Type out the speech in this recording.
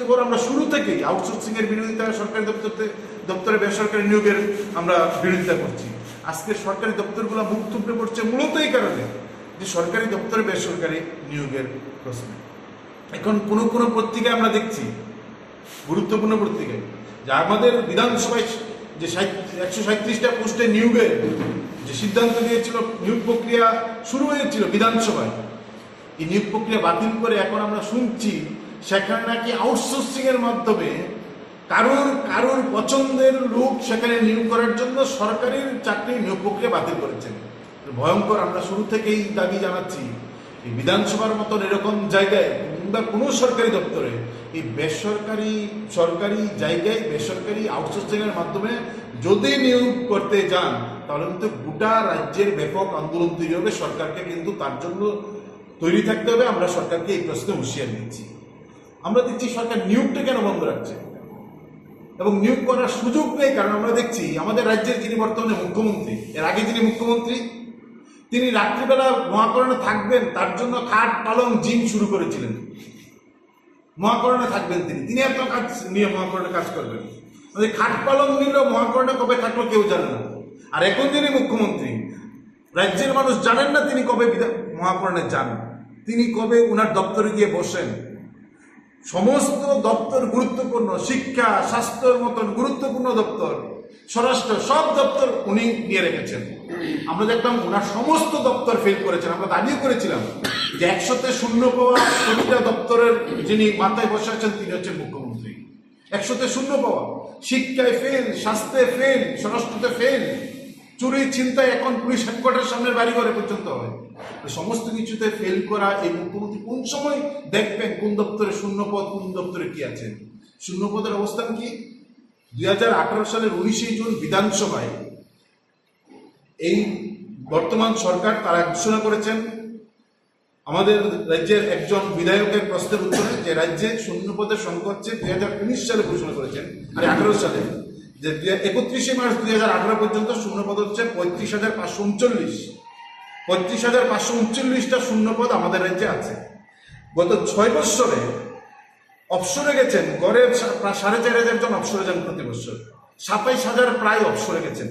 সবচেয়ে বড় আমরা শুরু থেকেই আউটসোর্সিং এর বিরোধিতা সরকারি দপ্তরে দপ্তরে বেসরকারি নিয়োগের আমরা বিরোধিতা করছি। আজকে সরকারি দপ্তরগুলো মুখ থুবড়ে পড়ছে মূলত এই কারণে যে সরকারি দপ্তরে বেসরকারি নিয়োগের প্রশ্নে। এখন কোনো কোনো পত্রিকায় আমরা দেখছি, গুরুত্বপূর্ণ পত্রিকায়, যে আমাদের বিধানসভায় যে একশো সাঁত্রিশটা পোস্টে নিয়োগের যে সিদ্ধান্ত নিয়েছিল নিয়োগ প্রক্রিয়া শুরু হয়েছিল বিধানসভায়। এই নিয়োগ প্রক্রিয়া বাতিল করে এখন আমরা শুনছি সেখানে নাকি আউটসোর্সিং এর মাধ্যমে কারোর কারোর পছন্দের লোক সেখানে নিয়োগ করার জন্য সরকারি চাকরি নিয়োগ প্রক্রিয়া বাতিল করেছেন। ভয়ঙ্কর, আমরা শুরু থেকেই দাবি জানাচ্ছি, এই বিধানসভার মতন এরকম জায়গায় কিংবা কোনো সরকারি দপ্তরে এই বেসরকারি, সরকারি জায়গায় বেসরকারি আউটসোর্সিং এর মাধ্যমে যদি নিয়োগ করতে যান, তাহলে কিন্তু গোটা রাজ্যের ব্যাপক আন্দোলন তৈরি হবে। সরকারকে কিন্তু তার জন্য তৈরি থাকতে হবে। আমরা সরকারকে এই প্রশ্নে হুঁশিয়ার দিচ্ছি। আমরা দেখছি সরকার নিয়োগটা কেন বন্ধ রাখছে? এবং নিয়োগ করার সুযোগ নেই, কারণ আমরা দেখছি আমাদের রাজ্যের যিনি বর্তমানে মুখ্যমন্ত্রী, এর আগে যিনি মুখ্যমন্ত্রী, তিনি রাত্রিবেলা মহাকরণে থাকবেন, তার জন্য খাট, পালং, জিম শুরু করেছিলেন। মহাকরণে থাকবেন তিনি। তিনি এত কাজ নিয়ে মহাকরণে কাজ করবেন। মানে খাট, পালং নিলেও মহাকরণে কবে থাকল কেউ জানে না। আর এখন যিনি মুখ্যমন্ত্রী, রাজ্যের মানুষ জানেন না তিনি কবে মহাকরণে যান। তিনি কবে উনার দপ্তরে গিয়ে বসেন। সমস্ত দপ্তর গুরুত্বপূর্ণ, শিক্ষা, স্বাস্থ্যের মতন গুরুত্বপূর্ণ দপ্তর, স্বরাষ্ট্র সব দপ্তর উনি নিয়ে রেখেছেন। আমরা দেখলাম ওনার সমস্ত দপ্তর ফেল করেছেন। আমরা দাবিও করেছিলাম যে একশোতে শূন্য পাওয়া প্রতিটা দপ্তরের যিনি মাথায় বসে আছেন, তিনি হচ্ছেন মুখ্যমন্ত্রী। একশোতে শূন্য পাওয়া, শিক্ষায় ফেল স্বাস্থ্যে ফেল স্বরাষ্ট্রতে ফেল চুরি চিন্তায় এখন পুলিশ হেডকোয়ার্টার সামনে বাড়ি ঘরে পর্যন্ত হয় সমস্ত কিছুতে ফেল করা এই মুখ্যমন্ত্রী কোন সময় দেখবেন কোন দপ্তরে শূন্য পদ কোন দপ্তরে কি আছে? শূন্য পদের অবস্থান কি? দুই হাজার আঠারো সালের উনিশে জুন বিধানসভায় এই বর্তমান সরকার তারা ঘোষণা করেছেন, আমাদের রাজ্যের একজন বিধায়কের প্রশ্নের উত্তরে যে রাজ্যে শূন্য পদের সংখ্যা হচ্ছে দুই হাজার উনিশ সালে ঘোষণা করেছেন আর আঠারো সালে। যে একত্রিশে মার্চ দুই হাজার আঠারো পর্যন্ত শূন্যপদ হচ্ছে পঁয়ত্রিশ হাজার পাঁচশো উনচল্লিশ। পঁয়ত্রিশ হাজার পাঁচশো উনচল্লিশটা শূন্যপদ আমাদের রাজ্যে আছে। গত ছয় বৎসরে অপসরে গেছেন, গড়ে প্রায় সাড়ে চার হাজার জন অপসরে যান প্রতি বছর সাতাইশ হাজার প্রায় অপসরে গেছেন।